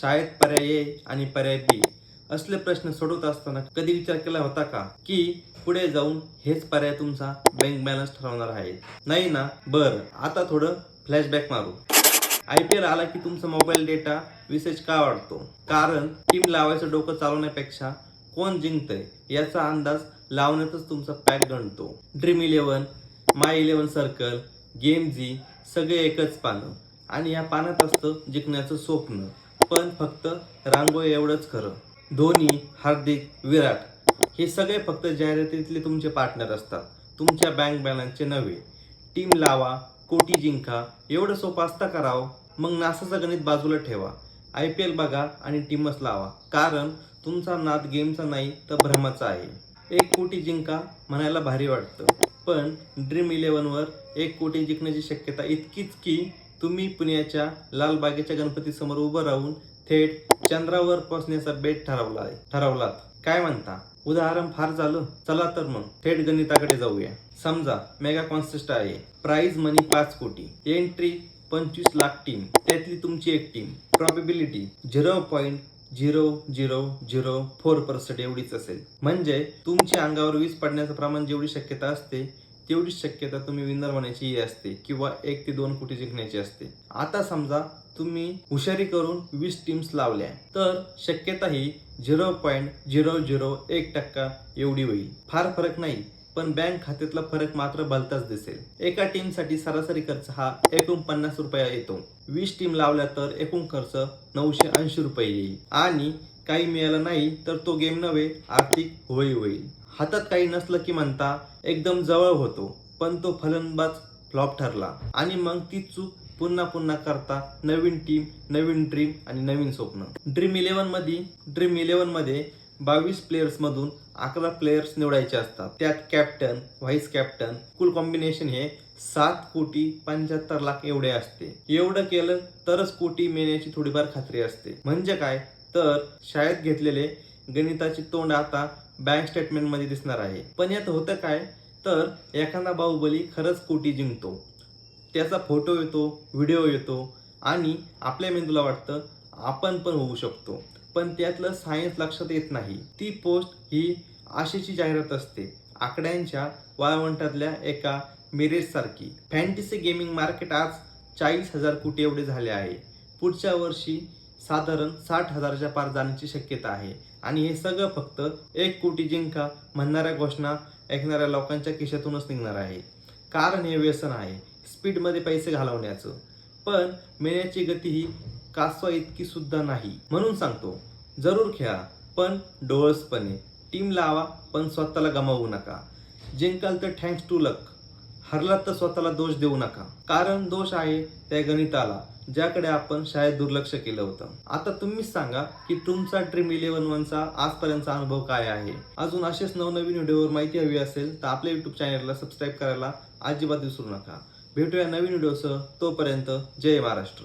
शाळेत पर्याय ए आणि पर्याय बी असले प्रश्न सोडवत असताना कधी विचार केला होता का? की पुढे जाऊन हेच पर्याय तुमचा बँक बॅलन्स ठरवणार आहे. नाही ना? बर आता थोडं फ्लॅशबॅक मारू. आय पी एल आला की तुमचा मोबाईल डेटा विशेष का वाढतो? कारण टीम लावायचं डोकं चालवण्यापेक्षा कोण जिंकतंय याचा अंदाज लावण्यातच तुमचा पॅक गणतो. Dream Eleven My Eleven Circle game जी सगळे एकच पानं. आणि या पानात असतं जिंकण्याचं स्वप्न. पण फक्त रांगोळी एवढंच खरं. धोनी हार्दिक विराट हे सगळे फक्त जाहिरातीतले तुमचे पार्टनर असतात. तुमच्या बँक बॅलन्सचे नव्हे. टीम लावा कोटी जिंका एवढं सोपं असता करावं मग नासाचं गणित बाजूला ठेवा. आय पी एल बघा आणि टीमच लावा. कारण तुमचा नाद गेमचा नाही तर भ्रमाचा आहे. एक कोटी जिंका म्हणायला भारी वाटतं. पण ड्रीम इलेव्हनवर एक कोटी जिंकण्याची शक्यता इतकीच की तुम्ही पुण्याच्या लालबागेच्या गणपतीसमोर उभं राहून थेट चंद्रावर पोहोचण्याचा बेट ठरवला ठरवलात. काय म्हणता? उदाहरण फार झालं. चला तर मग. थेट गणिताकडे जाऊया. समजा मेगा कॉन्सेस्ट आहे. प्राइज मनी पाच कोटी. एंट्री पंचवीस लाख टीम. त्यातली तुमची एक team. Probability zero point zero zero zero four percent एवढीच असेल. म्हणजे तुमच्या अंगावर वीज पडण्याचं प्रमाण जेवढी शक्यता असते तेवढीच शक्यता तुम्ही विनर होण्याची असते किंवा एक ते दोन कोटी जिंकण्याची असते. आता समजा तुम्ही हुशारी करून वीस टीम्स लावल्या तर शक्यता ही झिरो पॉईंट झिरो झिरो एक टक्का एवढी होईल. फार फरक नाही पण बँक खात्यातला फरक मात्र भलताच दिसेल. एका टीमसाठी सरासरी खर्च हा एकूण पन्नास रुपया येतो. वीस टीम लावल्या तर एकूण खर्च नऊशे ऐंशी रुपये येईल. आणि काही मिळालं नाही तर तो गेम नव्हे आर्थिक होळी होईल हातात काही नसलं की म्हणता एकदम जवळ होतो पण तो फलंदाज फ्लॉप ठरला. आणि मग ती चूक पुन्हा पुन्हा करता नवीन टीम नवीन ड्रीम आणि नवीन स्वप्न. ड्रीम इलेव्हनमध्ये ड्रीम इलेव्हनमध्ये बावीस प्लेयर्स मधून अकरा प्लेयर्स निवडायचे असतात. त्यात कॅप्टन व्हाईस कॅप्टन कुल कॉम्बिनेशन हे सात कोटी पंच्याहत्तर लाख एवढे असते. एवढं केलं तरच कोटी मिळण्याची थोडीफार खात्री असते. म्हणजे काय? तर शाळेत घेतलेले गणिताची तोंड आता बँक स्टेटमेंटमध्ये दिसणार आहे. पण यात होतं काय? तर एखादा बाहुबली खरंच कोटी जिंकतो. त्याचा फोटो येतो व्हिडिओ येतो आणि आपल्या मेंदूला वाटतं आपण पण होऊ शकतो. पण त्यातलं सायन्स लक्षात येत नाही. ती पोस्ट ही आशेची जाहिरात असते. आकड्यांच्या वाळवंटातल्या एका मिरेजसारखी. फॅन्टीसी फॅन्टसी गेमिंग मार्केट आज चाळीस हजार कोटी एवढे झाले आहे. पुढच्या वर्षी साधारण साठ हजारच्या पार जाण्याची शक्यता आहे. आणि हे सगळं फक्त एक कोटी जिंका म्हणणाऱ्या घोषणा ऐकणाऱ्या लोकांच्या खिशातूनच निघणार आहे. कारण हे व्यसन आहे स्पीडमध्ये पैसे घालवण्याचं. पण मिळण्याची गती ही कासवा इतकी सुद्धा नाही. म्हणून सांगतो जरूर खेळा पण डोळसपणे. टीम लावा पण स्वतःला गमावू नका. जिंकाल तर थँक्स टू लक हरलात तर स्वतःला दोष देऊ नका. कारण दोष आहे त्या गणिताला ज्याकडे आपण शाळेत दुर्लक्ष केलं होतं. आता तुम्हीच सांगा की तुमचा ड्रीम इलेव्हन वनचा आजपर्यंतचा अनुभव काय आहे? अजून असेच नवनवीन व्हिडिओवर माहिती हवी असेल तर आपल्या युट्यूब चॅनलला सबस्क्राईब करायला अजिबात विसरू नका. भेटूया नवीन व्हिडिओसह तोपर्यंत जय महाराष्ट्र.